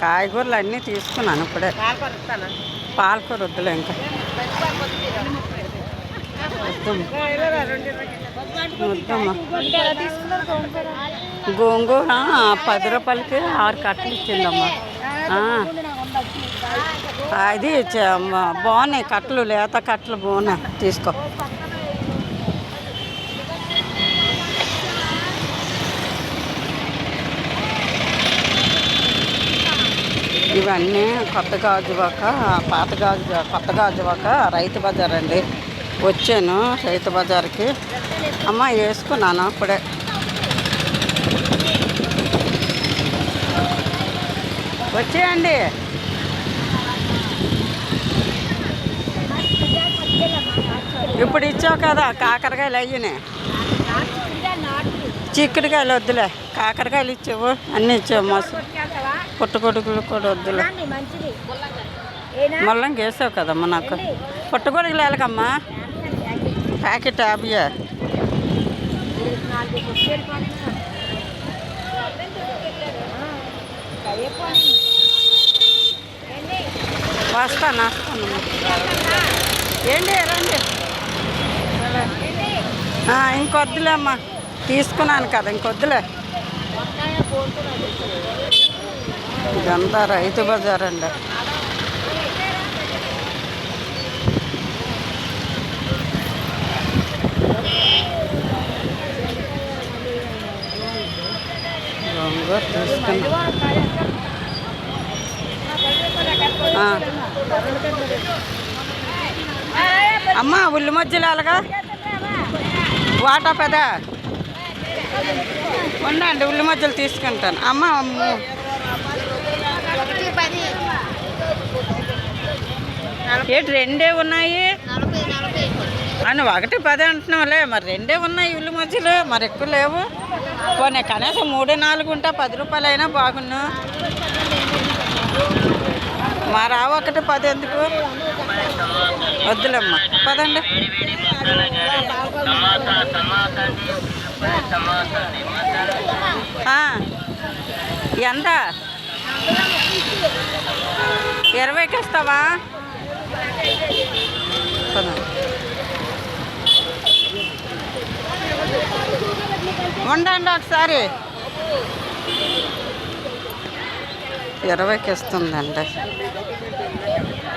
కాయగూరలు అన్నీ తీసుకున్నాను ఇప్పుడే. పాలకూర వద్దులే ఇంకా. గోంగూర పది రూపాయలకి ఆరు కట్టలు ఇచ్చిందమ్మా. అది బాగున్నాయి కట్టలు లేత కట్టలు బాగున్నాయి. తీసుకో. ఇవన్నీ కొత్త గాజువాక పాత గాజు కొత్త గాజువాక రైతు బజార్ అండి. వచ్చాను రైతు బజార్కి. అమ్మ వేసుకున్నాను అప్పుడే వచ్చేయండి. ఇప్పుడు ఇచ్చావు కదా కాకరకాయలు అయ్యినాయి. చిక్కుడుకాయలు వద్దులే. కాకరకాయలు ఇచ్చావు అన్నీ ఇచ్చావు మస్తు. పుట్టగొడుగులు కూడా వద్దులే. మంచిది. మళ్ళీ వేసావు కదమ్మా నాకు. పుట్టగొడుగులు ఎలాగమ్మా? ప్యాకెట్ యాభై. వస్తాను వస్తాను. ఏంటి రండి. ఇంకొద్దులే అమ్మా. తీసుకున్నాను కదా ఇంకొద్దులే. ఇదంతా రైతు బజార్ అండి. అమ్మా అమ్మ ఉల్లి మధ్యలో అలాగా వాటా పెద ఉండండి ఉల్లి మధ్యలో తీసుకుంటాను. అమ్మ అమ్ము. ఏంటి రెండే ఉన్నాయి? అని ఒకటి పది అంటున్నావులే. మరి రెండే ఉన్నాయి ఉల్లి మధ్యలో మరి ఎక్కువ లేవు. పోనీ కనీసం మూడు నాలుగు ఉంటే పది రూపాయలు అయినా బాగున్ను. మరి ఆ ఒకటి పది ఎందుకు? వద్దులేమ్మా పదండి. ఎంత? ఇరవైకి ఇస్తావా ఉండండి ఒకసారి. ఇరవైకి ఇస్తుందండి